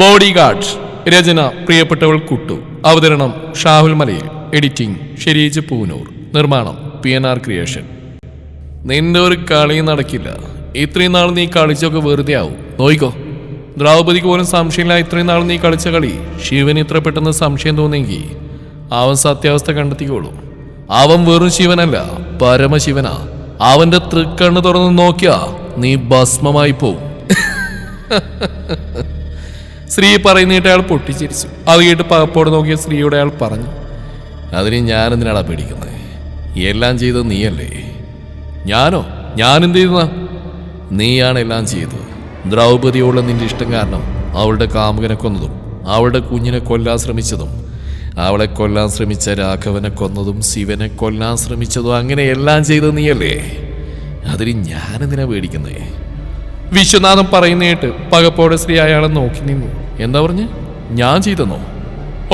Body guard രചന പ്രിയപ്പെട്ടവൾ കുട്ടു. അവതരണം ഷാഹുൽ മലയിൽ. എഡിറ്റിംഗ് ഷെരീജ് പൂനൂർ. നിർമ്മാണം പി എൻ ആർ ക്രിയേഷൻ. നിന്റെ ഒരു കളി നടക്കില്ല. ഇത്രയും നാൾ നീ കളിച്ചൊക്കെ വെറുതെ ആവും. നോയിക്കോ. ദ്രൗപദിക്ക് പോലും സംശയമില്ല ഇത്രയും നാൾ നീ കളിച്ച കളി. ശിവന് ഇത്ര പെട്ടെന്ന് സംശയം തോന്നിയെങ്കിൽ അവൻ സത്യാവസ്ഥ കണ്ടെത്തിക്കോളും. അവൻ വെറും ശിവനല്ല പരമശിവനാ. അവന്റെ തൃക്കണ്ണ് തുറന്ന് നോക്കിയാ നീ ഭസ്മമായി പോവും. സ്ത്രീ പറയുന്നിട്ട് അയാൾ പൊട്ടിച്ചിരിച്ചു. അത് കേട്ട് പകപ്പോട് നോക്കിയ സ്ത്രീയോട് അയാൾ പറഞ്ഞു അതിന് ഞാനെന്തിനാടാ പേടിക്കുന്നത് എല്ലാം ചെയ്തത് നീയല്ലേ? ഞാനോ? ഞാൻ ഞാനെന്ത് ചെയ്തതാ നീയാണ് എല്ലാം ചെയ്തത്. ദ്രൗപതിയോടുള്ള നിന്റെ ഇഷ്ടം കാരണം അവളുടെ കാമുകനെ കൊന്നതും അവളുടെ കുഞ്ഞിനെ കൊല്ലാൻ ശ്രമിച്ചതും അവളെ കൊല്ലാൻ ശ്രമിച്ച രാഘവനെ കൊന്നതും ശിവനെ കൊല്ലാൻ ശ്രമിച്ചതും അങ്ങനെ എല്ലാം ചെയ്തത് നീയല്ലേ? അതിന് ഞാനെന്തിനാ പേടിക്കുന്നേ? വിശ്വനാഥൻ പറയുന്നേട്ട് പകപ്പോടെ സ്ത്രീ അയാളെ നോക്കി നിന്നു. എന്താ പറഞ്ഞ്? ഞാൻ ചെയ്തെന്നോ?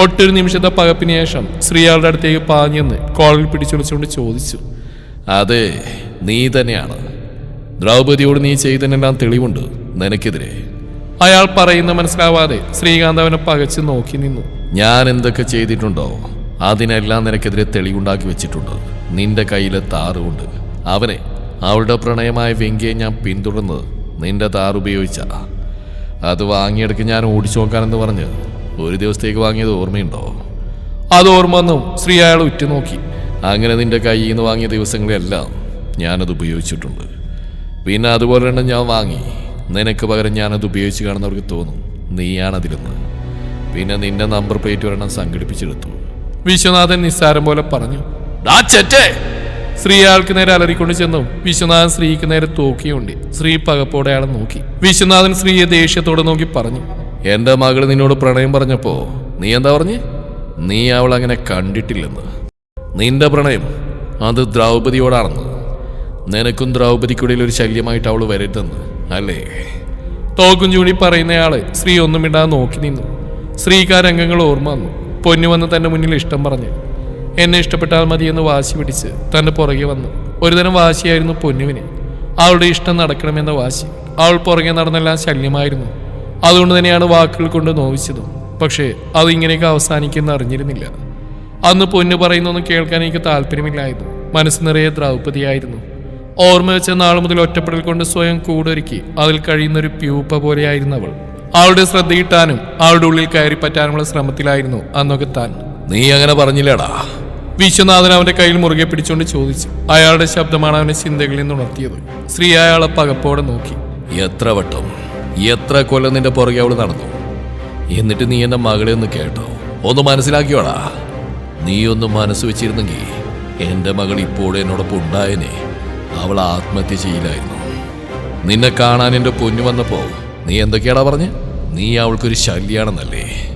ഒട്ടൊരു നിമിഷത്തെ പകപ്പിന് ശേഷം സ്ത്രീ അയാളുടെ അടുത്തേക്ക് പാഞ്ഞെന്ന് കോളിൽ പിടിച്ചുളിച്ചുകൊണ്ട് ചോദിച്ചു. അതെ നീ തന്നെയാണ്. ദ്രൗപതിയോട് നീ ചെയ്തതിനെല്ലാം തെളിവുണ്ട് നിനക്കെതിരെ. അയാൾ പറയുന്ന മനസ്സിലാവാതെ ശ്രീകാന്ത് അവനെ പകച്ചു നോക്കി നിന്നു. ഞാൻ എന്തൊക്കെ ചെയ്തിട്ടുണ്ടോ അതിനെല്ലാം നിനക്കെതിരെ തെളിവുണ്ടാക്കി വെച്ചിട്ടുണ്ട്. നിന്റെ കയ്യിലെ താറുകൊണ്ട് അവനെ അവളുടെ പ്രണയമായ വെങ്കിയെ ഞാൻ പിന്തുടർന്നത് നിന്റെ താർ ഉപയോഗിച്ച. അത് വാങ്ങിയെടുക്ക് ഞാൻ ഓടിച്ചു നോക്കാനെന്ന് പറഞ്ഞ് ഒരു ദിവസത്തേക്ക് വാങ്ങിയത് ഓർമ്മയുണ്ടോ? അത് ഓർമ്മ വന്നു. ശ്രീ അയാൾ ഉറ്റുനോക്കി. അങ്ങനെ നിന്റെ കയ്യിൽ നിന്ന് വാങ്ങിയ ദിവസങ്ങളെല്ലാം ഞാനത് ഉപയോഗിച്ചിട്ടുണ്ട്. പിന്നെ അതുപോലെ തന്നെ ഞാൻ വാങ്ങി. നിനക്ക് പകരം ഞാനത് ഉപയോഗിച്ച് കാണുന്നവർക്ക് തോന്നും നീയാണതിലെന്ന്. പിന്നെ നിന്റെ നമ്പർ പ്ലേറ്റ് ഒരെണ്ണം സംഘടിപ്പിച്ചെടുത്തു. വിശ്വനാഥൻ നിസ്സാരം പോലെ പറഞ്ഞു! സ്ത്രീ അയാൾക്ക് നേരെ അലറിക്കൊണ്ട് ചെന്നു. വിശ്വനാഥൻ സ്ത്രീക്ക് നേരെ തോക്കിയുണ്ട്. സ്ത്രീ പകപ്പോടെ അയാളെ നോക്കി. വിശ്വനാഥൻ സ്ത്രീയെ ദേഷ്യത്തോടെ നോക്കി പറഞ്ഞു. എന്റെ മകൾ നിന്നോട് പ്രണയം പറഞ്ഞപ്പോ നീ എന്താ പറഞ്ഞു? നീ അവൾ അങ്ങനെ കണ്ടിട്ടില്ലെന്ന്. നിന്റെ പ്രണയം അത് ദ്രൗപതിയോടാണെന്ന്. നിനക്കും ദ്രൗപതിക്കുള്ളിൽ ഒരു ശല്യമായിട്ട് അവൾ വരരുതെന്ന്. അല്ലേ? തോക്കും ചൂണ്ടി പറയുന്നയാൾ സ്ത്രീ ഒന്നും ഇടാതെ നോക്കി നിന്നു. സ്ത്രീക്ക് ആ രംഗങ്ങൾ ഓർമ്മ വന്നു. പൊന്നു വന്ന് തന്റെ മുന്നിൽ ഇഷ്ടം പറഞ്ഞു. എന്നെ ഇഷ്ടപ്പെട്ടാൽ മതിയെന്ന് വാശി പിടിച്ച് തന്റെ പുറകെ വന്നു. ഒരുതരം വാശിയായിരുന്നു പൊന്നുവിന്. അവളുടെ ഇഷ്ടം നടക്കണമെന്ന വാശി. അവൾ പുറകെ നടന്നെല്ലാം ശല്യമായിരുന്നു. അതുകൊണ്ട് തന്നെയാണ് വാക്കുകൾ കൊണ്ട് നോവിച്ചതും. പക്ഷേ അത് ഇങ്ങനെയൊക്കെ അവസാനിക്കുമെന്ന് അറിഞ്ഞിരുന്നില്ല. അന്ന് പൊന്നു പറയുന്നൊന്നും കേൾക്കാൻ എനിക്ക് താല്പര്യമില്ലായിരുന്നു. മനസ്സ് നിറയെ ദ്രൗപതിയായിരുന്നു. ഓർമ്മ വെച്ച നാൾ മുതൽ ഒറ്റപ്പെടൽ കൊണ്ട് സ്വയം കൂടൊരുക്കി അതിൽ കഴിയുന്ന ഒരു പ്യൂപ്പ പോലെയായിരുന്നു അവൾ. അവളുടെ ശ്രദ്ധയിട്ടാനും അവളുടെ ഉള്ളിൽ കയറി പറ്റാനുമുള്ള ശ്രമത്തിലായിരുന്നു അന്നൊക്കെ താൻ. നീ അങ്ങനെ പറഞ്ഞില്ലടാ. വിശ്വനാഥൻ അവന്റെ കയ്യിൽ മുറുകെ പിടിച്ചുകൊണ്ട് ചോദിച്ചു. അയാളുടെ ശബ്ദമാണ് അവനെ ചിന്തകളിൽ നിന്ന് ഉണർത്തിയത്. സ്ത്രീ അയാളെ പകപ്പോടെ നോക്കി. എത്ര വട്ടം എത്ര കൊല്ലം നിന്റെ പുറകെ അവൾ നടന്നു? എന്നിട്ട് നീ എന്റെ മകളെ ഒന്ന് കേട്ടോ. ഒന്ന് മനസ്സിലാക്കിയോടാ. നീ ഒന്ന് മനസ്സ് വെച്ചിരുന്നെങ്കിൽ എന്റെ മകൾ ഇപ്പോഴും എന്നോടൊപ്പം ഉണ്ടായനെ. അവൾ ആത്മഹത്യ ചെയ്യില്ലായിരുന്നു. നിന്നെ കാണാൻ എന്റെ പൊന്നു വന്നപ്പോ നീ എന്തൊക്കെയാടാ പറഞ്ഞ്? നീ അവൾക്കൊരു ശല്യാണെന്നല്ലേ?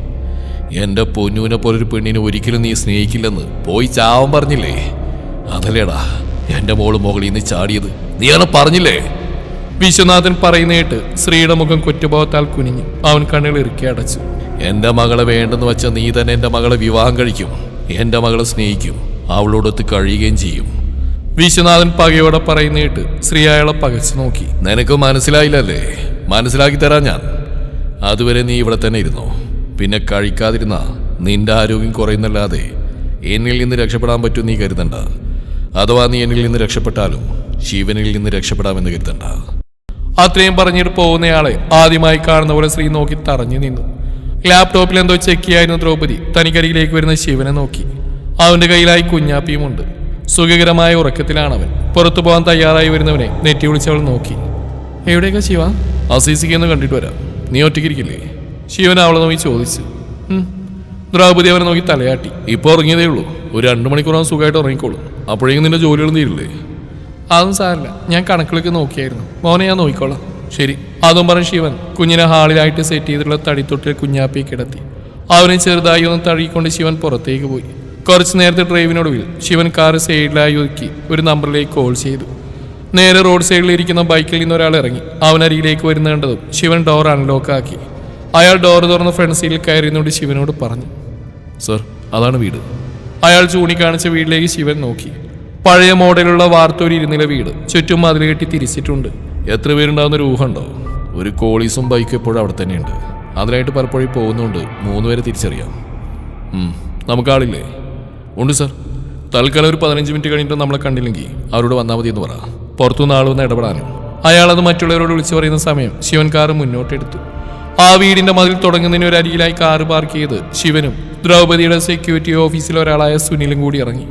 എന്റെ പൊന്നുവിനെ പോലൊരു പെണ്ണിനെ ഒരിക്കലും നീ സ്നേഹിക്കില്ലെന്ന് പോയി ചാവാൻ പറഞ്ഞില്ലേ? അതല്ലേടാ എന്റെ മോൾ മുകളിൽ നിന്ന് ചാടിയത്. നീ അങ്ങനെ പറഞ്ഞില്ലേ? വിശ്വനാഥൻ പറയുന്നേട്ട് സ്ത്രീയുടെ മുഖം കുറ്റബോധത്താൽ കുനിഞ്ഞു അവൻ കണ്ണുകൾ ഇറുക്കി അടച്ചു. എന്റെ മകളെ വേണ്ടെന്ന് വെച്ച നീ തന്നെ എന്റെ മകളെ വിവാഹം കഴിക്കും. എന്റെ മകളെ സ്നേഹിക്കും. അവളോടൊത്ത് കഴിയുകയും ചെയ്യും. വിശ്വനാഥൻ പകയോടെ പറയുന്നേട്ട് സ്ത്രീ അയാളെ പകച്ചു നോക്കി. നിനക്ക് മനസ്സിലായില്ലല്ലേ? മനസ്സിലാക്കി തരാം ഞാൻ. അതുവരെ നീ ഇവിടെ തന്നെ ഇരുന്നോ? പിന്നെ കഴിക്കാതിരുന്ന നിന്റെ ആരോഗ്യം കുറയുന്നല്ലാതെ എന്നിൽ നിന്ന് രക്ഷപ്പെടാൻ പറ്റും നീ കരുതണ്ട. അഥവാ നീ എന്നിൽ നിന്ന് രക്ഷപ്പെട്ടാലും ശിവനിൽ നിന്ന് രക്ഷപ്പെടാമെന്ന് കരുതണ്ട. അത്രയും പറഞ്ഞിട്ട് പോകുന്നയാളെ ആദ്യമായി കാണുന്ന പോലെ ശ്രീ നോക്കി തറഞ്ഞു നിന്നു. ലാപ്ടോപ്പിൽ എന്തോ ചെക്ക് ചെയ്യായിരുന്നു ദ്രൗപദി. തനിക്കരികിലേക്ക് വരുന്ന ശിവനെ നോക്കി. അവന്റെ കയ്യിലായി കുഞ്ഞാപ്പിയുമുണ്ട്. സുഖകരമായ ഉറക്കത്തിലാണ് അവൻ പുറത്തു പോകാൻ തയ്യാറായി വരുന്നവനെ നെറ്റി വിളിച്ചവൾ നോക്കി. എവിടെയൊക്കെ ശിവ? അസീസിക്ക് ഒന്ന് കണ്ടിട്ട് വരാം. നീ ഒറ്റയ്ക്കിരിക്കില്ലേ? ശിവൻ അവളെ നോക്കി ചോദിച്ചു. ദ്രൗപതി അവനെ നോക്കി തലയാട്ടി. ഇപ്പോൾ ഉറങ്ങിയതേ ഉള്ളൂ. ഒരു രണ്ടു മണിക്കൂറാകും സുഖമായിട്ട് ഉറങ്ങിക്കോളും. അപ്പോഴേക്കും നിന്റെ ജോലികൾ തീരില്ലേ അതും സാരല്ല ഞാൻ കണക്കിലൊക്കെ നോക്കിയായിരുന്നു. മോനെ ഞാൻ നോക്കിക്കോളാം. ശരി. അതും പറഞ്ഞു ശിവൻ കുഞ്ഞിനെ ഹാളിലായിട്ട് സെറ്റ് ചെയ്തിട്ടുള്ള തടിത്തൊട്ടിൽ കുഞ്ഞാപ്പി കിടത്തി. അവനെ ചെറുതായി ഒന്ന് തഴുകിക്കൊണ്ട് ശിവൻ പുറത്തേക്ക് പോയി. കുറച്ച് നേരത്തെ ഡ്രൈവിനൊടുവിൽ ശിവൻ കാർ സൈഡിലായി ഒതുക്കി ഒരു നമ്പറിലേക്ക് കോൾ ചെയ്തു. നേരെ റോഡ് സൈഡിൽ ഇരിക്കുന്ന ബൈക്കിൽ നിന്ന് ഒരാൾ ഇറങ്ങി. അവൻ അരികിലേക്ക് വരുന്ന ശിവൻ ഡോർ അൺലോക്ക് ആക്കി. അയാൾ ഡോർ തുറന്ന് ഫ്രണ്ട് സീറ്റിൽ കയറിയെന്നോട് ശിവനോട് പറഞ്ഞു. സർ അതാണ് വീട്. അയാൾ ചൂണിക്കാണിച്ച വീട്ടിലേക്ക് ശിവൻ നോക്കി. പഴയ മോഡലുള്ള വാർത്തോരി ഇരുന്നില വീട്. ചുറ്റും മതിൽ കെട്ടി തിരിച്ചിട്ടുണ്ട്. എത്ര പേരുണ്ടാവുന്ന ഒരു ഊഹമുണ്ടോ ഒരു കോളീസും ബൈക്കും എപ്പോഴും അവിടെ തന്നെയുണ്ട്. അതിനായിട്ട് പലപ്പോഴും പോകുന്നുണ്ട് മൂന്നുപേരെ തിരിച്ചറിയാം. നമുക്ക് ആളില്ലേ? ഉണ്ട് സർ തൽക്കാലം ഒരു പതിനഞ്ച് മിനിറ്റ് കഴിഞ്ഞിട്ട് നമ്മളെ കണ്ടില്ലെങ്കിൽ അവരോട് വന്നാൽ മതി എന്ന് പറ. പുറത്തുനിന്ന് ആൾ വന്ന് ഇടപെടാനും. അയാളത് മറ്റുള്ളവരോട് വിളിച്ചു പറയുന്ന സമയം ശിവൻ കാറ് മുന്നോട്ടെടുത്തു. ആ വീടിന്റെ മതിൽ തുടങ്ങുന്നതിന് ഒരു അരികിലായി കാറ് പാർക്ക് ചെയ്ത് ശിവനും ദ്രൗപതിയുടെ സെക്യൂരിറ്റി ഓഫീസിലെ ഒരാളായ സുനിലും കൂടി ഇറങ്ങി.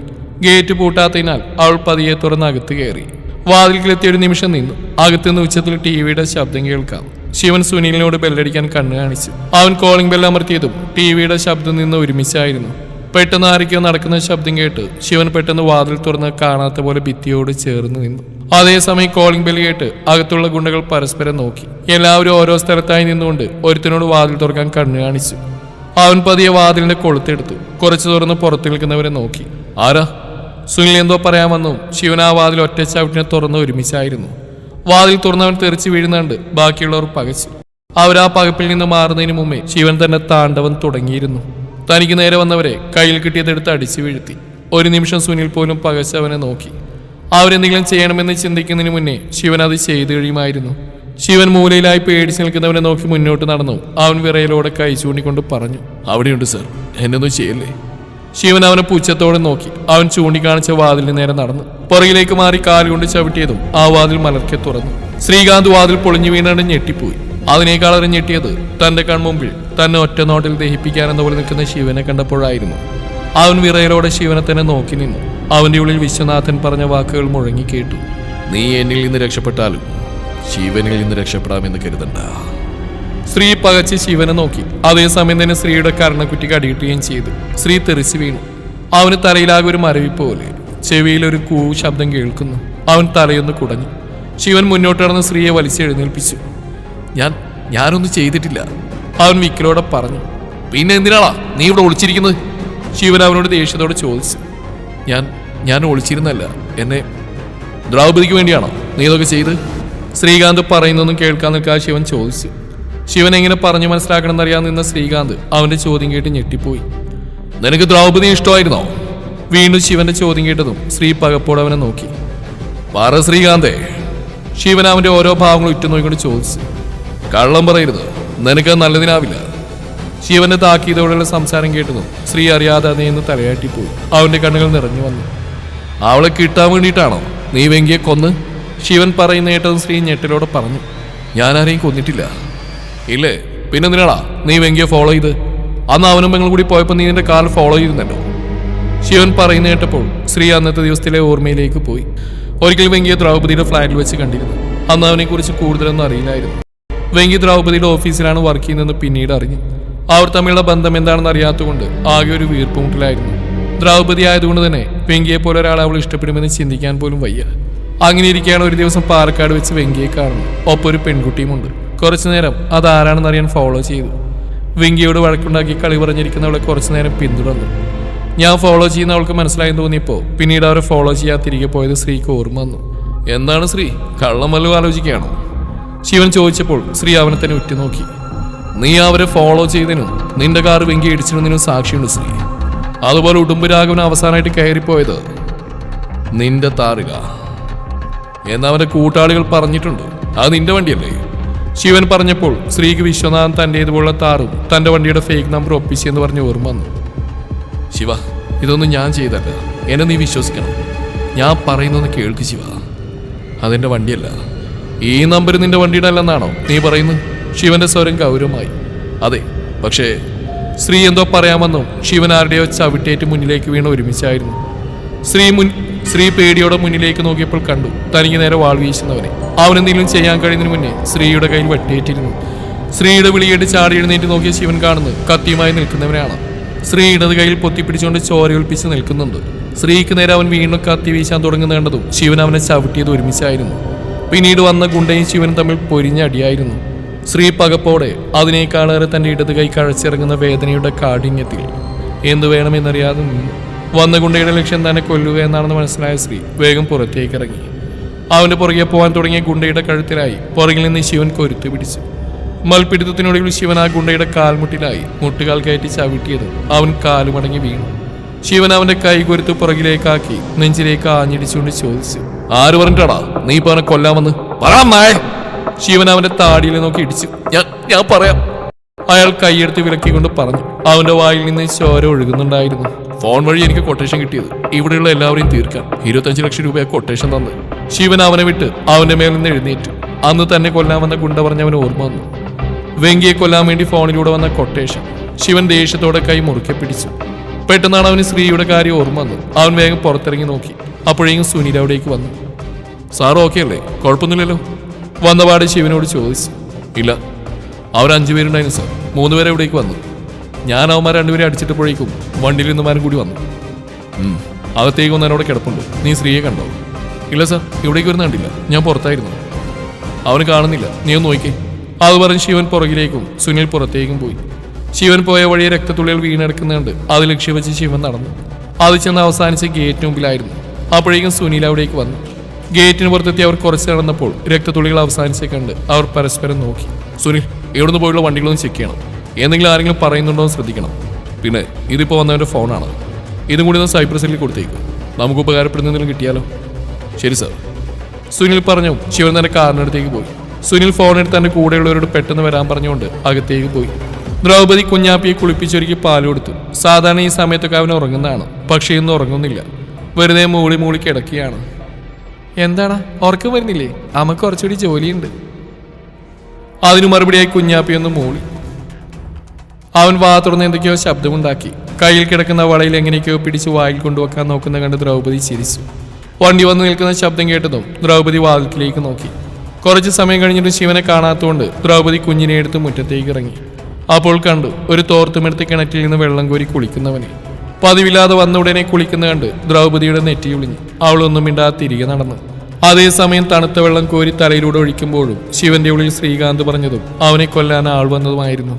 ഗേറ്റ് പൂട്ടാത്തതിനാൽ അവൾ പതിയെ തുറന്ന് അകത്ത് കയറി. വാതിൽക്കിലെത്തിയ ഒരു നിമിഷം നിന്നു. അകത്തുനിന്ന് ഉച്ചത്തിൽ ടി വിയുടെ ശബ്ദം കേൾക്കാം. ശിവൻ സുനിലിനോട് ബെല്ലടിക്കാൻ കണ്ണ് കാണിച്ചു. അവൻ കോളിംഗ് ബെൽ അമർത്തിയതും ടി വിയുടെ ശബ്ദം നിന്ന് ഒരുമിച്ചായിരുന്നു. പെട്ടെന്ന് ആരൊക്കെയോ നടക്കുന്ന ശബ്ദം കേട്ട് ശിവൻ പെട്ടെന്ന് വാതിൽ തുറന്ന് കാണാത്ത പോലെ ഭിത്തിയോട് ചേർന്ന് നിന്നു. അതേസമയം കോളിംഗ് ബെൽ കേട്ട് അകത്തുള്ള ഗുണ്ടകൾ പരസ്പരം നോക്കി. എല്ലാവരും ഓരോ സ്ഥലത്തായി നിന്നുകൊണ്ട് ഒരുത്തനോട് വാതിൽ തുറക്കാൻ കണ്ണു കാണിച്ചു. അവൻ പതിയെ വാതിലിന്റെ കൊളുത്തെടുത്തു കുറച്ചു തുറന്ന് പുറത്തു നിൽക്കുന്നവരെ നോക്കി. ആരാ? സുനിൽ എന്തോ പറയാമെന്നും ശിവൻ ആ വാതിൽ ഒറ്റ ചവിട്ടിനെ തുറന്ന് ഒരുമിച്ചായിരുന്നു. വാതിൽ തുറന്നവൻ തെറിച്ച് വീഴുന്നുണ്ട്. ബാക്കിയുള്ളവർ പകച്ചു. അവർ ആ പകപ്പിൽ നിന്ന് മാറുന്നതിന് മുമ്പേ ശിവൻ തന്നെ താണ്ടവൻ തുടങ്ങിയിരുന്നു. തനിക്ക് നേരെ വന്നവരെ കയ്യിൽ കിട്ടിയതെടുത്ത് അടിച്ചു വീഴ്ത്തി. ഒരു നിമിഷം സുനിൽ പോലും പകച്ചവനെ നോക്കി. അവരെന്തെങ്കിലും ചെയ്യണമെന്ന് ചിന്തിക്കുന്നതിന് മുന്നേ ശിവൻ അത് ചെയ്തു കഴിയുമായിരുന്നു. ശിവൻ മൂലയിലായി പേടിച്ച് നിൽക്കുന്നവനെ നോക്കി മുന്നോട്ട് നടന്നു. അവൻ വിറയിലൂടെ കൈ ചൂണ്ടിക്കൊണ്ട് പറഞ്ഞു അവിടെയുണ്ട് സർ. എന്നൊന്നും ചെയ്യല്ലേ? ശിവൻ അവനെ പുച്ഛത്തോടെ നോക്കി. അവൻ ചൂണ്ടിക്കാണിച്ച വാതിലിന് നേരെ നടന്നു. പുറകിലേക്ക് മാറി കാലുകൊണ്ട് ചവിട്ടിയതും ആ വാതിൽ മലർക്കെ തുറന്നു. ശ്രീകാന്ത് വാതിൽ പൊളിഞ്ഞു വീണാണ് ഞെട്ടിപ്പോയി. അതിനേക്കാൾ അറിഞ്ഞ് ഞെട്ടിയത് തന്റെ കൺമുമ്പിൽ തന്നെ ഒറ്റ നോട്ടിൽ ദഹിപ്പിക്കാനെന്ന പോലെ നിൽക്കുന്ന ശിവനെ കണ്ടപ്പോഴായിരുന്നു. അവൻ വിറയലോടെ ശിവനെ തന്നെ നോക്കി നിന്നു. അവന്റെ ഉള്ളിൽ വിശ്വനാഥൻ പറഞ്ഞ വാക്കുകൾ മുഴങ്ങി കേട്ടു. നീ എന്നിൽ നിന്ന് രക്ഷപ്പെട്ടാലും ശിവനിൽ നിന്ന് രക്ഷപ്പെടാമെന്ന് കരുതണ്ട. സ്ത്രീ പകച്ച് ശിവനെ നോക്കി. അതേസമയം തന്നെ സ്ത്രീയുടെ കർണക്കുറ്റി കടിയിട്ടുകയും ചെയ്തു. സ്ത്രീ തെറിച്ചു വീണു. അവന് തലയിലാകെ ഒരു മരവി പോലെ. ചെവിയിൽ ഒരു കൂ ശബ്ദം കേൾക്കുന്നു. അവൻ തലയൊന്ന് കുടഞ്ഞു. ശിവൻ മുന്നോട്ട് നടന്ന് സ്ത്രീയെ വലിച്ചെഴുന്നേൽപ്പിച്ചു ഞാൻ ഞാനൊന്നും ചെയ്തിട്ടില്ല. അവൻ വിക്കലോടെ പറഞ്ഞു. പിന്നെ എന്തിനാളാ നീ ഇവിടെ ഒളിച്ചിരിക്കുന്നത്? ശിവൻ അവനോട് ദേഷ്യത്തോടെ ചോദിച്ചു. ഞാൻ ഞാൻ ഒളിച്ചിരുന്നല്ല. എന്നെ ദ്രൗപദിക്ക് വേണ്ടിയാണോ നീ ഇതൊക്കെ ചെയ്ത്? ശ്രീകാന്ത് പറയുന്നൊന്നും കേൾക്കാൻ നിൽക്കാതെ ശിവൻ ചോദിച്ചു. ശിവൻ എങ്ങനെ പറഞ്ഞു മനസ്സിലാക്കണമെന്നറിയാൻ നിന്ന ശ്രീകാന്ത് അവന്റെ ചോദ്യം കേട്ട് ഞെട്ടിപ്പോയി. നിനക്ക് ദ്രൗപദി ഇഷ്ടമായിരുന്നോ? വീണ്ടും ശിവന്റെ ചോദ്യം കേട്ടതും ശ്രീ പകപ്പോടെ അവനെ നോക്കി. പാറ ശ്രീകാന്തേ. ശിവൻ അവന്റെ ഓരോ ഭാവങ്ങളും ഉറ്റുനോക്കിക്കൊണ്ട് ചോദിച്ചു. കള്ളം പറയരുത്. നിനക്ക് നല്ലതിനാവില്ല. ശിവന്റെ താക്കീതോടെയുള്ള സംസാരം കേട്ടതും ശ്രീ അറിയാതെ അതേന്ന് തലയാട്ടിപ്പോയി അവന്റെ കണ്ണുകൾ നിറഞ്ഞു വന്നു. അവളെ കിട്ടാൻ വേണ്ടിയിട്ടാണോ? നീ വെങ്കിയെ കൊന്ന്? ശിവൻ പറയുന്ന കേട്ടതും ശ്രീ ഞെട്ടലോടെ പറഞ്ഞു. ഞാൻ ആരെയും കൊന്നിട്ടില്ല. ഇല്ലേ? പിന്നെന്തിനാടാ? നീ വെങ്കിയെ ഫോളോ ചെയ്ത്? അന്ന് അവനും പെങ്ങളും കൂടി പോയപ്പോൾ നീ നിന്റെ കാൽ ഫോളോ ചെയ്തിരുന്നല്ലോ. ശിവൻ പറയുന്ന കേട്ടപ്പോൾ ശ്രീ അന്നത്തെ ദിവസത്തിലെ ഓർമ്മയിലേക്ക് പോയി. ഒരിക്കൽ വെങ്കിയെ ദ്രൗപതിയുടെ ഫ്ലാറ്റിൽ വെച്ച് കണ്ടിരുന്നു. അന്ന് അവനെക്കുറിച്ച് കൂടുതലൊന്നും അറിയില്ലായിരുന്നു. വെങ്കി ദ്രൗപതിയുടെ ഓഫീസിലാണ് വർക്ക് ചെയ്യുന്നതെന്ന് പിന്നീട് അറിഞ്ഞു. അവർ തമ്മിലുള്ള ബന്ധം എന്താണെന്ന് അറിയാത്തതുകൊണ്ട് ആകെ ഒരു വീർപ്പുമുട്ടിലായിരുന്നു ദ്രൗപതി ആയതുകൊണ്ട് തന്നെ വെങ്കിയെ പോലെ ഒരാളെ അവൾ ഇഷ്ടപ്പെടുമെന്ന് ചിന്തിക്കാൻ പോലും വയ്യ. അങ്ങനെ ഇരിക്കുകയാണ് ഒരു ദിവസം പാലക്കാട് വെച്ച് വെങ്കിയെ കാണുന്നു ഒപ്പം ഒരു പെൺകുട്ടിയുമുണ്ട്. കുറച്ചു നേരം അത് ആരാണെന്ന് അറിയാൻ ഫോളോ ചെയ്തു. വെങ്കിയോട് വഴക്കുണ്ടാക്കി കളി പറഞ്ഞിരിക്കുന്നവളെ കുറച്ചു നേരം പിന്തുടർന്നു. ഞാൻ ഫോളോ ചെയ്യുന്ന അവൾക്ക് മനസ്സിലായെന്ന് തോന്നിയപ്പോൾ പിന്നീട് അവരെ ഫോളോ ചെയ്യാതെ തിരികെ പോയത് ശ്രീക്ക് ഓർമ്മ വന്നു. എന്താണ് ശ്രീ കള്ളം വല്ലതും ആലോചിക്കുകയാണോ? ശിവൻ ചോദിച്ചപ്പോൾ ശ്രീ അവനെ തന്നെ ഉറ്റുനോക്കി. നീ അവരെ ഫോളോ ചെയ്തതിനും നിന്റെ കാർ വെങ്കി ഇടിച്ചിരുന്നതിനും സാക്ഷിയുണ്ട് ശ്രീ അതുപോലെ ഉടുമ്പുരാഘവൻ അവസാനമായിട്ട് കയറിപ്പോയത് നിന്റെ താറില. എന്നവന്റെ കൂട്ടാളികൾ പറഞ്ഞിട്ടുണ്ട്. അത് നിന്റെ വണ്ടിയല്ലേ? ശിവൻ പറഞ്ഞപ്പോൾ ശ്രീക്ക് വിശ്വനാഥൻ തന്റെ ഇതുപോലുള്ള താറും തന്റെ വണ്ടിയുടെ ഫേക്ക് നമ്പർ ഒപ്പിച്ചെന്ന് പറഞ്ഞ് ഓർമ്മ വന്നു. ശിവ ഇതൊന്നും ഞാൻ ചെയ്തല്ല എന്നെ നീ വിശ്വസിക്കണം. ഞാൻ പറയുന്നൊന്ന് കേൾക്ക് ശിവ. അതെന്റെ വണ്ടിയല്ല. ഈ നമ്പർ നിന്റെ വണ്ടിയുടെ അല്ലെന്നാണോ നീ പറയുന്നത്? ശിവന്റെ സ്വരം ഗൗരവമായി. അതെ പക്ഷേ സ്ത്രീ എന്തോ പറയാമെന്നും ശിവൻ ആരുടെയോ ചവിട്ടേറ്റ് മുന്നിലേക്ക് വീണ് ഒരുമിച്ചായിരുന്നു. സ്ത്രീ മുൻ സ്ത്രീ പേടിയോടെ മുന്നിലേക്ക് നോക്കിയപ്പോൾ കണ്ടു തനിക്ക് നേരെ വാൾ വീശുന്നവനെ. അവനെന്തെങ്കിലും ചെയ്യാൻ കഴിയുന്നതിന് മുന്നേ സ്ത്രീയുടെ കയ്യിൽ വെട്ടേറ്റിരുന്നു സ്ത്രീയുടെ വിളിയേട്ട് ചാടി എഴുന്നേറ്റ് നോക്കിയ ശിവൻ കാണുന്നു കത്തിയുമായി നിൽക്കുന്നവനാണ്. സ്ത്രീ ഇടത് കയ്യിൽ പൊത്തിപ്പിടിച്ചുകൊണ്ട് ചോരയൊൽപ്പിച്ച് നിൽക്കുന്നുണ്ട്. സ്ത്രീക്ക് നേരെ അവൻ വീണ്ടും കത്തി വീശാൻ തുടങ്ങുന്നേണ്ടതും ശിവൻ അവനെ ചവിട്ടിയത് ഒരുമിച്ചായിരുന്നു. പിന്നീട് വന്ന ഗുണ്ടയും ശിവനും തമ്മിൽ പൊരിഞ്ഞടിയായിരുന്നു ശ്രീ പകപ്പോടെ അതിനേക്കാളേറെ തന്റെ ഇടത് കൈ കഴച്ചിറങ്ങുന്ന വേദനയുടെ കാഠിന്യത്തിൽ. എന്തു വേണമെന്നറിയാതെ നിന്നു വന്ന ഗുണ്ടയുടെ ലക്ഷ്യം തന്നെ കൊല്ലുക എന്നാണെന്ന് മനസ്സിലായ ശ്രീ വേഗം പുറത്തേക്ക് ഇറങ്ങി അവന്റെ പുറകെ പോകാൻ തുടങ്ങിയ ഗുണ്ടയുടെ കഴുത്തിലായി പുറകിൽ നിന്ന് ശിവൻ കൊരുത്തു പിടിച്ചു. മൽപിടുത്തത്തിനൊടുവിൽ ശിവൻ ആ ഗുണ്ടയുടെ കാൽമുട്ടിലായി മുട്ടുകാൽ കയറ്റി ചവിട്ടിയതും അവൻ കാലുമടങ്ങി വീണു. ശിവൻ അവന്റെ കൈ കൊരുത്ത് പുറകിലേക്കാക്കി നെഞ്ചിലേക്ക് ആഞ്ഞിടിച്ചുകൊണ്ട് ചോദിച്ചു. ആര് പറഞ്ഞിട്ടാടാ നീ പറഞ്ഞ കൊല്ലാമെന്ന് പറയാം ശിവൻ അവന്റെ താടിയിൽ നോക്കി ഇടിച്ചു. ഞാൻ ഞാൻ പറയാം. അയാൾ കൈയെടുത്ത് വിലക്കിക്കൊണ്ട് പറഞ്ഞു. അവന്റെ വായിൽ നിന്ന് ചോര ഒഴുകുന്നുണ്ടായിരുന്നു. ഫോൺ വഴി എനിക്ക് കൊട്ടേഷൻ കിട്ടിയത്. ഇവിടെയുള്ള എല്ലാവരെയും തീർക്കാൻ ഇരുപത്തഞ്ച് ലക്ഷം രൂപയെ കൊട്ടേഷൻ തന്നു ശിവൻ അവനെ വിട്ട് അവന്റെ മേൽ നിന്ന് എഴുന്നേറ്റു. അന്ന് തന്നെ കൊല്ലാമെന്ന ഗുണ്ട പറഞ്ഞവന് ഓർമ്മ വന്നു. വെങ്കിയെ കൊല്ലാൻ വേണ്ടി ഫോണിലൂടെ വന്ന കൊട്ടേഷൻ ശിവൻ ദേഷ്യത്തോടെ കൈ മുറുക്കെ പിടിച്ചു. പെട്ടെന്നാണ് അവന് സ്ത്രീയുടെ കാര്യം ഓർമ്മ വന്നു അവൻ വേഗം പുറത്തിറങ്ങി നോക്കി. അപ്പോഴേക്കും സുനിൽ അവിടേക്ക് വന്നു. സാർ ഓക്കെ അല്ലേ കുഴപ്പമൊന്നുമില്ലല്ലോ? വന്നപാട് ശിവനോട് ചോദിച്ചു. ഇല്ല അവർ അഞ്ചു പേരുണ്ടായിരുന്നു സാർ. മൂന്ന് പേരെ ഇവിടേക്ക് വന്നു. ഞാൻ അവന്മാർ രണ്ടുപേരെ അടിച്ചിട്ടപ്പോഴേക്കും വണ്ടിയിൽ നിന്നുമാരും കൂടി വന്നു. അകത്തേക്ക് വന്ന് എന്നോട് കിടപ്പുണ്ട്. നീ സ്ത്രീയെ കണ്ടോ? ഇല്ല സാർ ഇവിടേക്ക് വരുന്ന കണ്ടില്ല. ഞാൻ പുറത്തായിരുന്നു. അവന് കാണുന്നില്ല. നീ ഒന്ന് നോക്കിക്കേ. അത് പറഞ്ഞ് ശിവൻ പുറകിലേക്കും സുനിൽ പുറത്തേക്കും പോയി. ശിവൻ പോയ വഴിയെ രക്തത്തുള്ളികൾ വീണെടുക്കുന്നുണ്ട്. അത് ലക്ഷ്യം വെച്ച് ശിവൻ നടന്നു. അത് ചെന്ന് അവസാനിച്ച് ഗേറ്റ് മുമ്പിലായിരുന്നു. അപ്പോഴേക്കും സുനിൽ അവിടേക്ക് വന്നു. ഗേറ്റിന് പുറത്തെത്തി അവർ കുറച്ച് നടന്നപ്പോൾ രക്തത്തുള്ളികൾ അവസാനിച്ചേ കണ്ട് അവർ പരസ്പരം നോക്കി. സുനിൽ എവിടുന്ന് പോയുള്ള വണ്ടികളൊന്നും ചെക്ക് ചെയ്യണം. എന്തെങ്കിലും ആരെങ്കിലും പറയുന്നുണ്ടോ എന്ന് ശ്രദ്ധിക്കണം. പിന്നെ ഇതിപ്പോൾ വന്നവന്റെ ഫോണാണ്. ഇതും കൂടി ഒന്ന് സൈപ്രസിൽ കൊടുത്തേക്കും. നമുക്ക് ഉപകാരപ്പെടുന്ന എന്തെങ്കിലും കിട്ടിയാലോ? ശരി സർ സുനിൽ പറഞ്ഞു ശിവൻ തന്റെ കാറിനടുത്തേക്ക് പോയി. സുനിൽ ഫോൺ എടുത്ത് തന്റെ കൂടെയുള്ളവരോട് പെട്ടെന്ന് വരാൻ പറഞ്ഞുകൊണ്ട് അകത്തേക്ക് പോയി. ദ്രൗപദി കുഞ്ഞാപ്പിയെ കുളിപ്പിച്ചൊരുക്കി പാൽ കൊടുത്തു. സാധാരണ ഈ സമയത്തൊക്കെ അവൻ ഉറങ്ങുന്നതാണ് പക്ഷേ ഇന്ന് ഉറങ്ങുന്നില്ല. വെറുതെ മൂളി മൂളി കിടക്കുകയാണ്. എന്താണ്? ഉറക്കം വരുന്നില്ലേ? അമ്മയ്ക്ക് കുറച്ചുകൂടി ജോലിയുണ്ട്. അതിനു മറുപടിയായി കുഞ്ഞാപ്പി ഒന്ന് മൂളി. അവൻ വാ തുറന്ന് എന്തൊക്കെയോ ശബ്ദമുണ്ടാക്കി. കയ്യിൽ കിടക്കുന്ന വളയിൽ എങ്ങനെയൊക്കെയോ പിടിച്ച് വായിൽ കൊണ്ടുവെക്കാൻ നോക്കുന്ന കണ്ട് ദ്രൗപദി ചിരിച്ചു. വണ്ടി വന്ന് നിൽക്കുന്ന ശബ്ദം കേട്ടതും ദ്രൗപദി വാതിൽക്കിലേക്ക് നോക്കി. കുറച്ച് സമയം കഴിഞ്ഞിട്ട് ശിവനെ കാണാത്തതുകൊണ്ട് ദ്രൗപദി കുഞ്ഞിനെ എടുത്ത് മുറ്റത്തേക്ക് ഇറങ്ങി. അപ്പോൾ കണ്ടു ഒരു തോർത്തുമെടുത്ത് കിണറ്റിൽ നിന്ന് വെള്ളം കോരി കുളിക്കുന്നവനെ. പതിവില്ലാതെ വന്ന ഉടനെ കുളിക്കുന്ന കണ്ട് ദ്രൗപതിയുടെ നെറ്റി ഒളിഞ്ഞു. അവളൊന്നും മിണ്ടാതെ തിരികെ നടന്നു. അതേസമയം തണുത്ത വെള്ളം കോരി തലയിലൂടെ ഒഴിക്കുമ്പോഴും ശിവന്റെ ഉള്ളിൽ ശ്രീകാന്ത് പറഞ്ഞതും അവനെ കൊല്ലാൻ ആൾ വന്നതുമായിരുന്നു.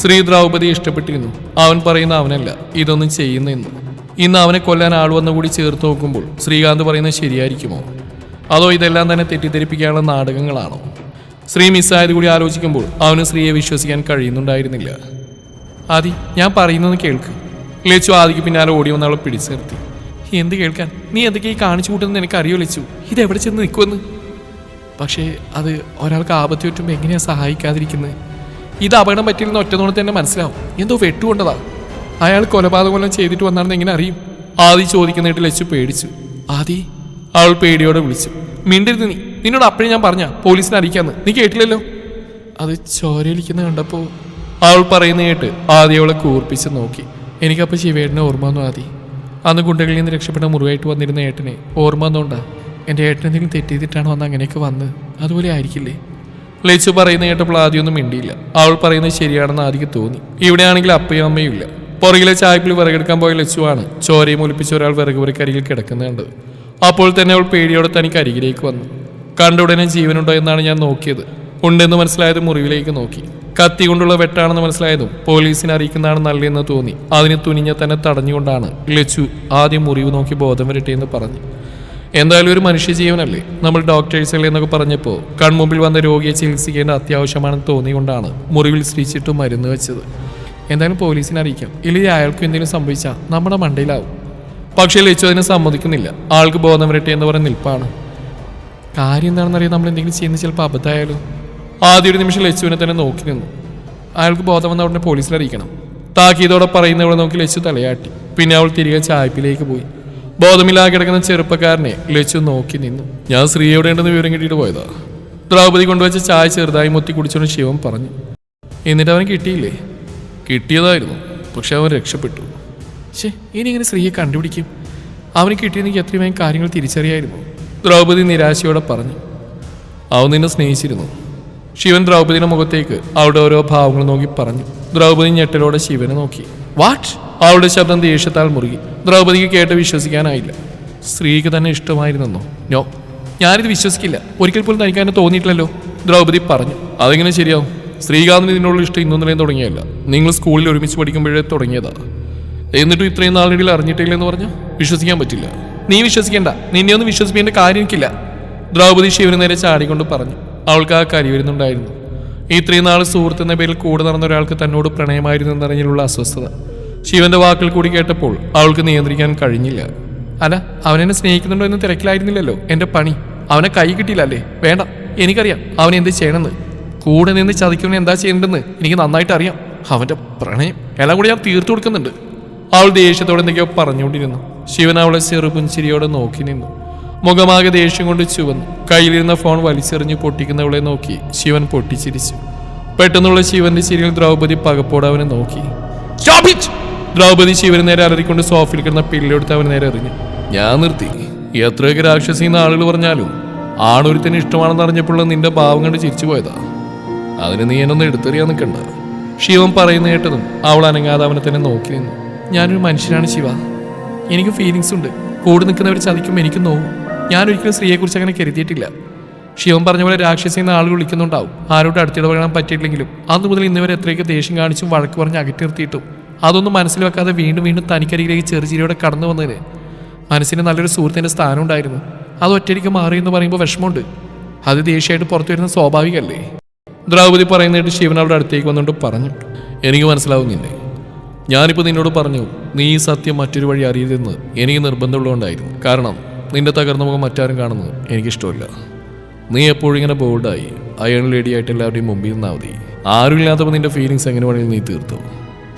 ശ്രീ ദ്രൗപതി ഇഷ്ടപ്പെട്ടിരുന്നു. അവൻ പറയുന്ന അവനല്ല ഇതൊന്നും ചെയ്യുന്നെന്ന് ഇന്ന് അവനെ കൊല്ലാൻ ആൾ വന്ന കൂടി ചേർത്ത് നോക്കുമ്പോൾ ശ്രീകാന്ത് പറയുന്നത് ശരിയായിരിക്കുമോ? അതോ ഇതെല്ലാം തന്നെ തെറ്റിദ്ധരിപ്പിക്കാനുള്ള നാടകങ്ങളാണോ? ശ്രീ മിസ്സായത് കൂടി ആലോചിക്കുമ്പോൾ അവന് ശ്രീയെ വിശ്വസിക്കാൻ കഴിയുന്നുണ്ടായിരുന്നില്ല. ആദി ഞാൻ പറയുന്നത് കേൾക്ക്. ലച്ചു ആദിക്ക് പിന്നാലെ ഓടി വന്ന് അവളെ പിടിച്ചു നിർത്തി. എന്ത് കേൾക്കാൻ? നീ എന്തൊക്കെ ഈ കാണിച്ചു കൂട്ടുന്നത് എനിക്ക് അറിയോ ലച്ചു? ഇത് എവിടെ ചെന്ന് നിൽക്കുമെന്ന് പക്ഷേ അത് ഒരാൾക്ക് ആപത്ത് പറ്റുമ്പോൾ എങ്ങനെയാ സഹായിക്കാതിരിക്കുന്നത് ഇത് അപകടം പറ്റില്ലെന്ന് ഒറ്റത്തോണത്ത് തന്നെ മനസ്സിലാവും. എന്തോ വെട്ടുകൊണ്ടതാ. അയാൾ കൊലപാതകം കൊല്ലം ചെയ്തിട്ട് വന്നാണെന്ന് എങ്ങനെ അറിയും? ആദി ചോദിക്കുന്നതായിട്ട് ലച്ചു പേടിച്ചു. ആദി? അവൾ പേടിയോടെ വിളിച്ചു. മിണ്ടരുത് നീ. നിന്നോട് അപ്പോഴേ ഞാൻ പറഞ്ഞ പോലീസിനെ അറിയിക്കാന്ന്. നീ കേട്ടില്ലല്ലോ? അത് ചോരയൊലിക്കുന്ന കണ്ടപ്പോൾ അവൾ പറയുന്ന കേട്ട് ആദ്യ അവളെ കൂർപ്പിച്ച് നോക്കി. എനിക്കപ്പോൾ ശിവേട്ടനെ ഓർമ്മ വന്നു ആദി. അന്ന് ഗുണ്ടകളിൽ നിന്ന് രക്ഷപ്പെട്ട മുറിവായിട്ട് വന്നിരുന്ന ഏട്ടനെ ഓർമ്മ വന്നോണ്ടാ. എന്റെ ഏട്ടൻ എന്തെങ്കിലും തെറ്റെയ്തിട്ടാണോ അന്ന് അങ്ങനെയൊക്കെ വന്ന്? അതുപോലെ ആയിരിക്കില്ലേ? ലച്ചു പറയുന്ന കേട്ടപ്പോൾ ആദ്യമൊന്നും മിണ്ടിയില്ല. അവൾ പറയുന്നത് ശരിയാണെന്ന് ആദ്യം തോന്നി. ഇവിടെയാണെങ്കിൽ അപ്പയും അമ്മയും ഇല്ല. പുറകിലെ ചായപ്പിൽ വിറകെടുക്കാൻ പോയ ലച്ചുവാണ് ചോരയും ഒലിപ്പിച്ച ഒരാൾ വിറക് പുരക്കരികിൽ കിടക്കുന്നത് കണ്ടത്. അപ്പോൾ തന്നെ അവൾ പേടിയോടെ തനിക്ക് അരികിലേക്ക് വന്നു. കണ്ട ഉടനെ ജീവനുണ്ടോ എന്നാണ് ഞാൻ നോക്കിയത്. ഉണ്ടെന്ന് മനസ്സിലായത് മുറിവിലേക്ക് നോക്കി. കത്തി കൊണ്ടുള്ള വെട്ടാണെന്ന് മനസ്സിലായതും പോലീസിനെ അറിയിക്കുന്നതാണ് നല്ലതെന്ന് തോന്നി. അതിന് തുനിഞ്ഞ തന്നെ തടഞ്ഞുകൊണ്ടാണ് ലച്ചു ആദ്യം മുറിവ് നോക്കി ബോധം വരട്ടെയെന്ന് പറഞ്ഞു. എന്തായാലും ഒരു മനുഷ്യ ജീവനല്ലേ നമ്മൾ ഡോക്ടേഴ്സ് അല്ലേ എന്നൊക്കെ പറഞ്ഞപ്പോൾ കൺമുമ്പിൽ വന്ന രോഗിയെ ചികിത്സിക്കേണ്ട അത്യാവശ്യമാണെന്ന് തോന്നിയുകൊണ്ടാണ് മുറിവിൽ സ്ത്രീച്ചിട്ട് മരുന്ന് വെച്ചത്. എന്തായാലും പോലീസിനെ അറിയിക്കാം. ഇല്ലെങ്കിൽ അയാൾക്ക് എന്തെങ്കിലും സംഭവിച്ചാൽ നമ്മുടെ മണ്ടയിലാവും. പക്ഷേ ലച്ചു അതിനെ സമ്മതിക്കുന്നില്ല. ആൾക്ക് ബോധം വരട്ടെ എന്ന് പറഞ്ഞ് നിൽപ്പാണ്. കാര്യം എന്താണെന്നറിയാം നമ്മൾ എന്തെങ്കിലും ചെയ്യുന്ന ചിലപ്പോൾ അബദ്ധമായാലോ. ആദ്യ ഒരു നിമിഷം ലച്ചുവിനെ തന്നെ നോക്കി നിന്നു. അയാൾക്ക് ബോധം വന്ന ഉടനെ പോലീസിൽ അറിയിക്കണം. താക്കീതോടെ പറയുന്നവളെ നോക്കി ലച്ചു തലയാട്ടി. പിന്നെ അവൾ തിരികെ ചായപ്പിലേക്ക് പോയി. ബോധമില്ലാതെ കിടക്കുന്ന ചെറുപ്പക്കാരനെ ലച്ചു നോക്കി നിന്നു. ഞാൻ സ്ത്രീയോടെ ഉണ്ടെന്ന് വിവരം കിട്ടിയിട്ട് പോയതാ. ദ്രൗപദി കൊണ്ടുവച്ച ചായ ചെറുതായി മുത്തി കുടിച്ചോണ്ട് ശിവൻ പറഞ്ഞു. എന്നിട്ട് അവൻ കിട്ടിയില്ലേ? കിട്ടിയതായിരുന്നു. പക്ഷെ അവൻ രക്ഷപ്പെട്ടു. ശേ ഇനി ഇങ്ങനെ സ്ത്രീയെ കണ്ടുപിടിക്കും? അവന് കിട്ടിയെങ്കിൽ എത്രയും കാര്യങ്ങൾ തിരിച്ചറിയായിരുന്നു. ദ്രൗപദി നിരാശയോടെ പറഞ്ഞു. അവൻ നിന്നെ സ്നേഹിച്ചിരുന്നു. ശിവൻ ദ്രൗപദിയുടെ മുഖത്തേക്ക് അവളുടെ ഓരോ ഭാവങ്ങൾ നോക്കി പറഞ്ഞു. ദ്രൗപദി ഞെട്ടലോടെ ശിവനെ നോക്കി. വാട്ട് അവളുടെ ശബ്ദം ദേഷ്യത്താൽ മുറുകി. ദ്രൗപദിക്ക് കേട്ട് വിശ്വസിക്കാനായില്ല. സ്ത്രീക്ക് തന്നെ ഇഷ്ടമായിരുന്നോ നോ ഞാനിത് വിശ്വസിക്കില്ല. ഒരിക്കൽ പോലും തനിക്ക് തന്നെ തോന്നിയിട്ടില്ലല്ലോ. ദ്രൗപദി പറഞ്ഞു. അതെങ്ങനെ ശരിയാവും? ശ്രീകാന്തിന് ഇതിനോടുള്ള ഇഷ്ടം ഇന്നും നിലയും തുടങ്ങിയല്ല നിങ്ങൾ സ്കൂളിൽ ഒരുമിച്ച് പഠിക്കുമ്പോഴേ തുടങ്ങിയതാണ് എന്നിട്ടും ഇത്രയും നാളിടയിൽ അറിഞ്ഞിട്ടില്ലെന്ന് പറഞ്ഞു? വിശ്വസിക്കാൻ പറ്റില്ല. നീ വിശ്വസിക്കേണ്ട. നിന്നെ ഒന്നും വിശ്വസിപ്പിക്കേണ്ട കാര്യം എനിക്കില്ല ദ്രൗപദി ശിവന് നേരെ ചാടിക്കൊണ്ട് പറഞ്ഞു. അവൾക്ക് ആ കരി വരുന്നുണ്ടായിരുന്നു. ഇത്രയും നാൾ സുഹൃത്ത് പേരിൽ കൂടെ നടന്ന ഒരാൾക്ക് തന്നോട് പ്രണയമായിരുന്നു എന്നറിഞ്ഞിലുള്ള അസ്വസ്ഥത. ശിവന്റെ വാക്കുകൾ കൂടി കേട്ടപ്പോൾ അവൾക്ക് നിയന്ത്രിക്കാൻ കഴിഞ്ഞില്ല. അല്ല അവനെന്നെ സ്നേഹിക്കുന്നുണ്ടോ എന്ന് തിരക്കിലായിരുന്നില്ലല്ലോ? എന്റെ പണി. അവനെ കൈ കിട്ടിയില്ല അല്ലേ? വേണ്ട. എനിക്കറിയാം അവൻ എന്ത് ചെയ്യണമെന്ന്. കൂടെ നിന്ന് ചതിക്കുന്ന എന്താ ചെയ്യേണ്ടതെന്ന് എനിക്ക് നന്നായിട്ട് അറിയാം. അവന്റെ പ്രണയം എല്ലാം കൂടി ഞാൻ തീർത്തു കൊടുക്കുന്നുണ്ട്. അവൾ ദേഷ്യത്തോടെ എന്തൊക്കെയോ പറഞ്ഞുകൊണ്ടിരുന്നു. ശിവൻ അവളെ ചെറുപുഞ്ചിരിയോടെ നോക്കി നിന്നു. മുഖമാകെ ദേഷ്യം കൊണ്ട് ചുവന്നു. കയ്യിലിരുന്ന ഫോൺ വലിച്ചെറിഞ്ഞ് പൊട്ടിക്കുന്നവളെ നോക്കി ശിവൻ പൊട്ടിച്ചിരിച്ചു. പെട്ടെന്നുള്ള ശിവന്റെ ചിരിയിൽ ദ്രൗപദി പകപ്പോടെ അവനെ നോക്കി. ദ്രൗപതി ദ്രൗപദി ശിവന് നേരെ അലറിക്കൊണ്ട് സോഫിൽ കിടന്ന പില്ലെടുത്ത് അവന് നേരെ എറിഞ്ഞു. ഞാൻ നിർത്തി. എത്രയൊക്കെ രാക്ഷസി എന്ന് ആളുകൾ പറഞ്ഞാലും ആണൊരുത്തിന് ഇഷ്ടമാണെന്ന് അറിഞ്ഞപ്പോൾ നിന്റെ ഭാവം കണ്ട് ചിരിച്ചു പോയതാ. അതിന് നീ എന്നൊന്ന് എടുത്തെറിയാൻ നിൽക്കണ്ട. ശിവൻ പറയുന്ന കേട്ടതും അവൾ അനങ്ങാതെ അവനെ തന്നെ നോക്കി നിന്നു. ഞാനൊരു മനുഷ്യനാണ് ശിവ. എനിക്ക് ഫീലിങ്സ് ഉണ്ട്. കൂടെ നിൽക്കുന്നവർ ചതിക്കുമ്പോൾ എനിക്ക് നോവും. ഞാൻ ഒരിക്കലും സ്ത്രീയെക്കുറിച്ച് അങ്ങനെ കരുതിയിട്ടില്ല. ശിവൻ പറഞ്ഞ പോലെ രാക്ഷസി എന്ന ആളുകൾ വിളിക്കുന്നുണ്ടാവും. ആരോട് അടുത്തിടപഴകാൻ പറ്റിയിട്ടില്ലെങ്കിലും അന്ന് മുതൽ ഇന്നുവരെ എത്രയൊക്കെ ദേഷ്യം കാണിച്ചും വഴക്ക് പറഞ്ഞ് അകറ്റി നിർത്തിയിട്ടും അതൊന്നും മനസ്സിൽ വെക്കാതെ വീണ്ടും വീണ്ടും തനിക്കരികിലേക്ക് ചെറുചിരിയോടെ കടന്നു വന്നതിന് മനസ്സിന് നല്ലൊരു സുഹൃത്തിന്റെ സ്ഥാനം ഉണ്ടായിരുന്നു. അത് ഒറ്റയ്ക്ക് മാറി എന്ന് പറയുമ്പോൾ വിഷമമുണ്ട്. അത് ദേഷ്യമായിട്ട് പുറത്തു വരുന്ന സ്വാഭാവികമല്ലേ? ദ്രൗപദി പറയുന്നതായിട്ട് ശിവൻ അവളുടെ അടുത്തേക്ക് വന്നുകൊണ്ട് പറഞ്ഞു. എനിക്ക് മനസ്സിലാവുന്നില്ലേ? ഞാനിപ്പോൾ നിന്നോട് പറഞ്ഞു നീ ഈ സത്യം മറ്റൊരു വഴി അറിയരുതെന്ന് എനിക്ക് നിർബന്ധമുള്ളതുകൊണ്ടായിരുന്നു. കാരണം നിന്റെ തകർന്ന മുഖം മറ്റാരും കാണുന്നത് എനിക്കിഷ്ടമില്ല. നീ എപ്പോഴും ഇങ്ങനെ ബോൾഡായി അയൺ ലേഡി ആയിട്ട് എല്ലാവരുടെയും മുമ്പിൽ നിന്നാൽ മതി. ആരുമില്ലാത്തപ്പോൾ നിന്റെ ഫീലിങ്സ് എങ്ങനെ വേണമെങ്കിലും നീ തീർത്തു.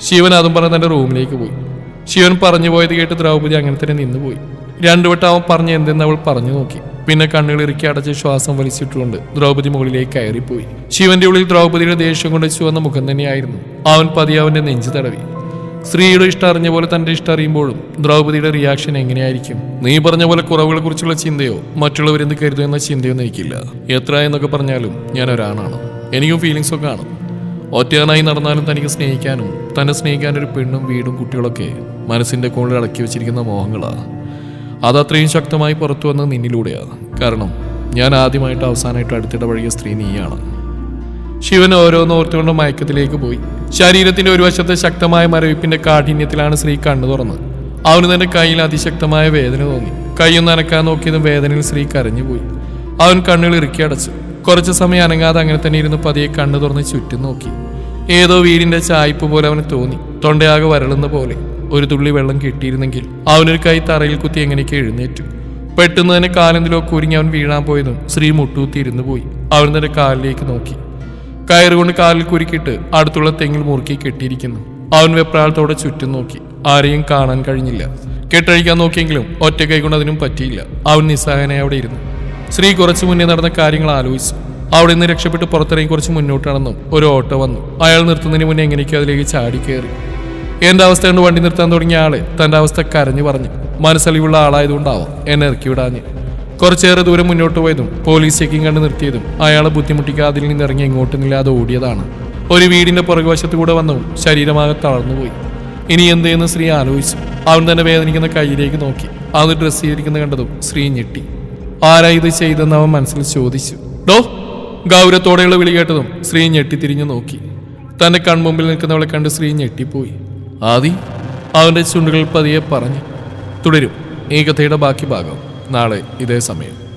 ശിവൻ അതും പറഞ്ഞ് തന്റെ റൂമിലേക്ക് പോയി. ശിവൻ പറഞ്ഞു പോയത് കേട്ട് ദ്രൗപദി അങ്ങനെ തന്നെ നിന്നുപോയി. രണ്ടു വട്ടം അവൻ പറഞ്ഞ് എന്തെന്ന് അവൾ പറഞ്ഞു നോക്കി. പിന്നെ കണ്ണുകൾ ഇറുക്കി അടച്ച് ശ്വാസം വലിച്ചിട്ടുകൊണ്ട് ദ്രൗപദി മുകളിലേക്ക് കയറിപ്പോയി. ശിവന്റെ ഉള്ളിൽ ദ്രൗപദിയുടെ ദേഷ്യം കൊണ്ട് ചുവന്ന മുഖം തന്നെയായിരുന്നു. അവൻ പതി അവന്റെ നെഞ്ചു തടവി. സ്ത്രീയുടെ ഇഷ്ടം അറിഞ്ഞ പോലെ തന്റെ ഇഷ്ടം അറിയുമ്പോഴും ദ്രൗപതിയുടെ റിയാക്ഷൻ എങ്ങനെയായിരിക്കും? നീ പറഞ്ഞ പോലെ കുറവുകളെ കുറിച്ചുള്ള ചിന്തയോ മറ്റുള്ളവരെന്ത് കരുതോ എന്ന ചിന്തയോ നയിക്കില്ല. എത്ര എന്നൊക്കെ പറഞ്ഞാലും ഞാൻ ഒരാണാണ്. എനിക്കും ഫീലിങ്സ് ഒക്കെ ആണ്. ഒറ്റയാനായി നടന്നാലും തനിക്ക് സ്നേഹിക്കാനും തന്നെ സ്നേഹിക്കാൻ ഒരു പെണ്ണും വീടും കുട്ടികളൊക്കെ മനസ്സിന്റെ കോണിൽ അടക്കി വെച്ചിരിക്കുന്ന മോഹങ്ങളാ. അതത്രയും ശക്തമായി പുറത്തു വന്നത് നിന്നിലൂടെയാണ് കാരണം ഞാൻ ആദ്യമായിട്ട് അവസാനമായിട്ട് അടുത്തിടപഴകിയ സ്ത്രീ നീയാണ്. ശിവൻ ഓരോന്ന് ഓർത്തുകൊണ്ട് മയക്കത്തിലേക്ക് പോയി. ശരീരത്തിന്റെ ഒരു വശത്തെ ശക്തമായ മരവിപ്പിന്റെ കാഠിന്യത്തിലാണ് ശ്രീ കണ്ണു തുറന്നത്. അവന് തന്റെ കയ്യിൽ അതിശക്തമായ വേദന തോന്നി. കൈയൊന്ന് അനക്കാൻ നോക്കിയതും വേദനയിൽ ശ്രീ കരഞ്ഞുപോയി അവൻ കണ്ണുകൾ ഇറുക്കി അടച്ചു. കുറച്ചു സമയം അനങ്ങാതെ അങ്ങനെ തന്നെ ഇരുന്ന് പതിയെ കണ്ണു തുറന്ന് ചുറ്റും നോക്കി. ഏതോ വീടിന്റെ ചായ്പ് പോലെ അവന് തോന്നി. തൊണ്ടയാകെ വരളുന്ന പോലെ ഒരു തുള്ളി വെള്ളം കിട്ടിയിരുന്നെങ്കിൽ അവനൊരു കൈ തറയിൽ കുത്തി എങ്ങനെയൊക്കെ എഴുന്നേറ്റു. പെട്ടെന്ന് തന്നെ കാലെന്തിലോ കുരുങ്ങി അവൻ വീഴാൻ പോയതും ശ്രീ മുട്ടൂത്തി ഇരുന്നു പോയി. അവൻ തന്റെ കാലിലേക്ക് നോക്കി. കയറുകൊണ്ട് കാലിൽ കുരുക്കിയിട്ട് അടുത്തുള്ള തെങ്ങിൽ മുറുക്കി കെട്ടിയിരിക്കുന്നു. അവൻ വെപ്രാളത്തോടെ ചുറ്റും നോക്കി. ആരെയും കാണാൻ കഴിഞ്ഞില്ല. കെട്ടഴിക്കാൻ നോക്കിയെങ്കിലും ഒറ്റ കൈകൊണ്ട് അതിനും പറ്റിയില്ല. അവൻ നിസ്സഹായനായി അവിടെ ഇരുന്നു. സ്ത്രീ കുറച്ചു മുന്നേ നടന്ന കാര്യങ്ങൾ ആലോചിച്ചു. അവിടെ നിന്ന് രക്ഷപ്പെട്ട് പുറത്തിറങ്ങി കുറച്ച് മുന്നോട്ടാണെന്നും ഒരു ഓട്ടോ വന്നു. അയാൾ നിർത്തുന്നതിന് മുന്നേ എങ്ങനെയൊക്കെ അതിലേക്ക് ചാടി കയറി എന്റെ അവസ്ഥ കൊണ്ട് വണ്ടി നിർത്താൻ തുടങ്ങിയ ആളെ തന്റെ അവസ്ഥ കരഞ്ഞു പറഞ്ഞു. മനസ്സലിവുള്ള ആളായതുകൊണ്ടാവാം എന്നെ ഇറക്കി വിടാഞ്ഞ്. കുറച്ചേറെ ദൂരം മുന്നോട്ട് പോയതും പോലീസ് ചെക്കിംഗ് കണ്ട് നിർത്തിയതും അയാളെ ബുദ്ധിമുട്ടിക്കാതെ അതിൽ നിന്ന് ഇറങ്ങി എങ്ങോട്ടുമില്ലാതെ ഓടിയതാണ്. ഒരു വീടിന്റെ പുറകുവശത്ത് കൂടെ വന്നു ശരീരമാകെ തളർന്നുപോയി ഇനി എന്തെന്ന് സ്ത്രീ ആലോചിച്ചു. അവൻ തന്നെ വേദനിക്കുന്ന കയ്യിലേക്ക് നോക്കി. അത് ഡ്രസ് ചെയ്തിരിക്കുന്ന കണ്ടതും സ്ത്രീ ഞെട്ടി. ആരാ ഇത് ചെയ്തെന്ന് അവൻ മനസ്സിൽ ചോദിച്ചു. ഡോ ഗൗരവത്തോടെയുള്ള വിളി കേട്ടതും സ്ത്രീ ഞെട്ടിത്തിരിഞ്ഞു നോക്കി. തന്റെ കൺമുമ്പിൽ നിൽക്കുന്നവളെ കണ്ട് സ്ത്രീ ഞെട്ടിപ്പോയി. ആദി അവന്റെ ചുണ്ടുകൾ പതിയെ പറഞ്ഞു. തുടരും. ഈ കഥയുടെ ബാക്കി ഭാഗം. നാളെ ഇതേ സമയം.